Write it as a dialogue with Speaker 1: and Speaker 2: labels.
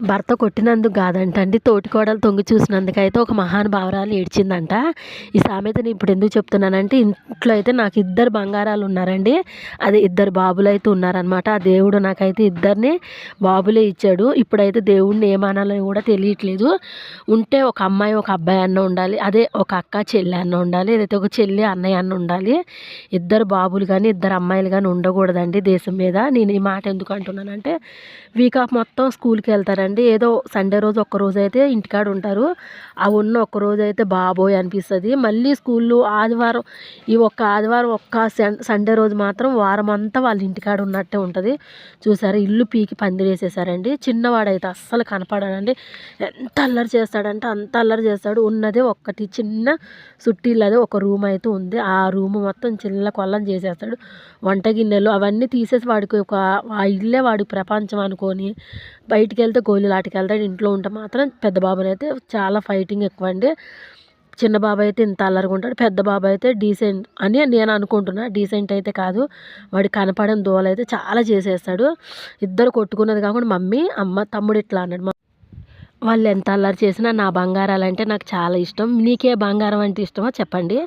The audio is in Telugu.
Speaker 1: భర్త కొట్టినందుకు కాదంటండి. తోటికోడలు తొంగి చూసినందుకైతే ఒక మహానుభావురాలు ఏడ్చిందంట. ఈ సామెతని ఇప్పుడు ఎందుకు చెప్తున్నానంటే ఇంట్లో అయితే నాకు ఇద్దరు బంగారాలు ఉన్నారండి. అది ఇద్దరు బాబులు అయితే ఉన్నారనమాట ఆ దేవుడు నాకైతే ఇద్దరిని బాబులే ఇచ్చాడు. ఇప్పుడైతే దేవుడిని ఏమనాలో కూడా తెలియట్లేదు. ఉంటే ఒక అమ్మాయి ఒక అబ్బాయి అన్న ఉండాలి. అదే ఒక అక్క చెల్లి అన్న ఉండాలి. ఏదైతే ఒక చెల్లి అన్నయ్య అన్న ఉండాలి. ఇద్దరు బాబులు కానీ ఇద్దరు అమ్మాయిలు కానీ ఉండకూడదండి దేశం మీద. నేను ఈ మాట ఎందుకు అంటున్నానంటే వీక్ ఆఫ్ మొత్తం స్కూల్కి వెళ్తారండి. ఏదో సండే రోజు ఒక్క రోజు అయితే ఇంటికాడ ఉంటారు ఆ ఉన్న ఒక్క రోజు అయితే బాబోయ్ అనిపిస్తుంది. మళ్ళీ స్కూల్లో ఆదివారం ఈ ఒక్క ఆదివారం ఒక్క సన్ సండే రోజు మాత్రం వారం అంతా వాళ్ళ ఇంటికాడ ఉన్నట్టే ఉంటుంది. చూసారు? ఇల్లు పీకి పందిరేసేసారండి. చిన్నవాడైతే అస్సలు కనపడాడండి. ఎంత అల్లరి చేస్తాడంటే అంత అల్లరి చేస్తాడు. ఉన్నదే ఒక్కటి చిన్న సుట్టిల్లదే ఒక రూమ్ అయితే ఉంది. ఆ రూమ్ మొత్తం చిల్ల కొల్లం చేసేస్తాడు. వంట గిన్నెలు అవన్నీ తీసేసి వాడికి ఒక ఆ ఇల్లే వాడికి ప్రపంచం అనుకొని బయటికి వెళ్తే గోళీలాటకి వెళ్తాడు ఇంట్లో ఉంటే మాత్రం పెద్ద బాబుని అయితే చాలా ఫైటింగ్ ఎక్కువ అండి చిన్న బాబు అయితే ఇంత అల్లరిగా ఉంటాడు. పెద్ద బాబు అయితే డీసెంట్ అని నేను అనుకుంటున్నా. డీసెంట్ అయితే కాదు. వాడి కనపడని దోల అయితే చాలా చేసేస్తాడు. ఇద్దరు కొట్టుకున్నది కాకుండా మమ్మీ అమ్మ తమ్ముడు ఇట్లా అన్నాడు. వాళ్ళు ఎంత అల్లరి చేసినా నా బంగారాలు అంటే నాకు చాలా ఇష్టం. నీకే బంగారం అంటే ఇష్టమో? చెప్పండి.